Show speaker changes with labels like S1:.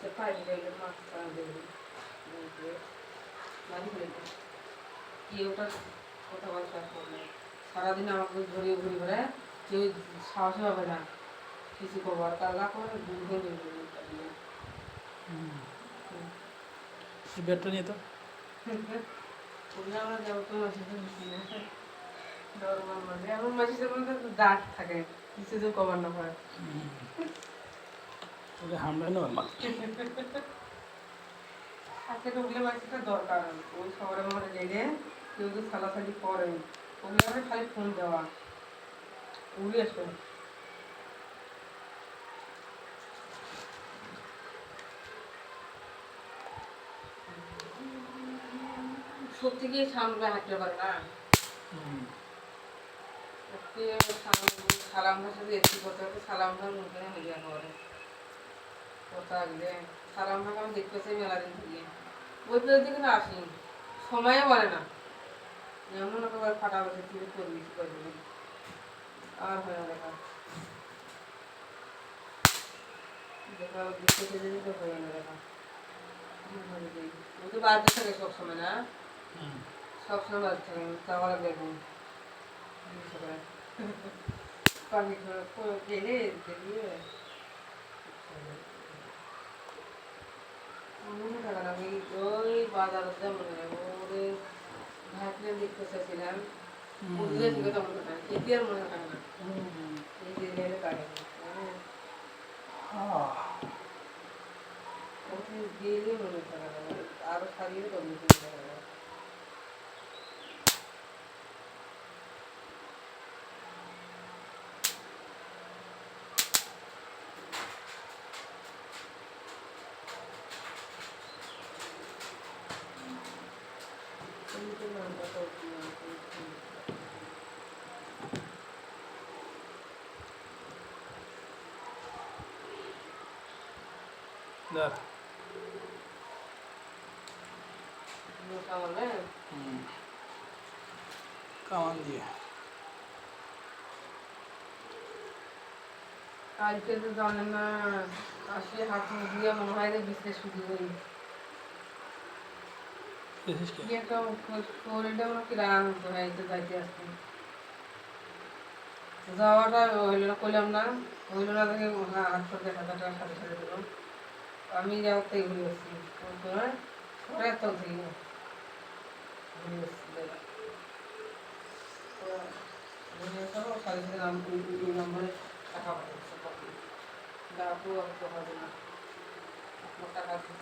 S1: দেবে বাড়ি হয়ে কি ওটা? কথা বলছে করবে সারাদিন আমাকে ধরিয়ে ঘুরি ঘুরে কেউ সাহসই হবে না। কিছু করব আর কাল্লা করে ঘুরে ঘুরে
S2: এই ব্যাটটা নিয়ে তো।
S1: আমরা যাব তো মাঝে এমন মাসিদের মধ্যে তো দাগ থাকে কিছু তো কমার না পারে
S2: ওকে হামলা নেওয়ার মাছ
S1: আজকে তো ওগুলো দরকার। ওই কেউ তো সালাসালি করে ওগুলো আমরা খালি ফোন দেওয়া। আসবে। সত্যি গিয়ে সামনে হাঁটতে পারে না? সালাম ভাষা দিয়ে একটু কথা হচ্ছে সালাম ভাষা মুখে হয়ে যায় ঘরে কথা সালাম ভাষা আমি মেলা দিন থেকে। দিকে না আসি। সময়ও বলে না। যেমন একেবারে ফাটা বসে তুই করবি কি করবি আর হয় না দেখা। দেখা দেখতে চেয়ে দিলে তো হয় না দেখা। ওই তো বাড়িতে থাকে সবসময় না? সবসময় বাড়িতে থাকে তারপরে দেখুন পানি গেলে দেখবে মনে থাকে না আমি ওই বাজারতে মনে হয় ওরে ভাতলে দেখতে চাইছিলাম বুঝলে ঠিক তখন থাকে না এটি আর মনে হয় না। এই যে গেলে কাটে ওকে গেলে মনে হয় আরও সারিয়ে কমে বলে
S2: কামান দিয়ে
S1: কালকে তো জানে না আসলে হাত দিয়ে মনে হয় যে বিছনে শুধু হই
S2: দেখছিস কি
S1: কি একটা শরীরটা মনে কি রান হতো হয় তো যাইতে আসতে যাওয়াটা হইল না করলাম না হইল না দেখে হাত পর দেখা দেখা সাথে সাথে দিল আমি যাওয়ার থেকে ঘুরে আসছি সবাই এত থেকে ঘুরে আসছি ঘুরে আসার সাথে সাথে নম্বরে টাকা পাঠাচ্ছে দাদু আর তো হবে না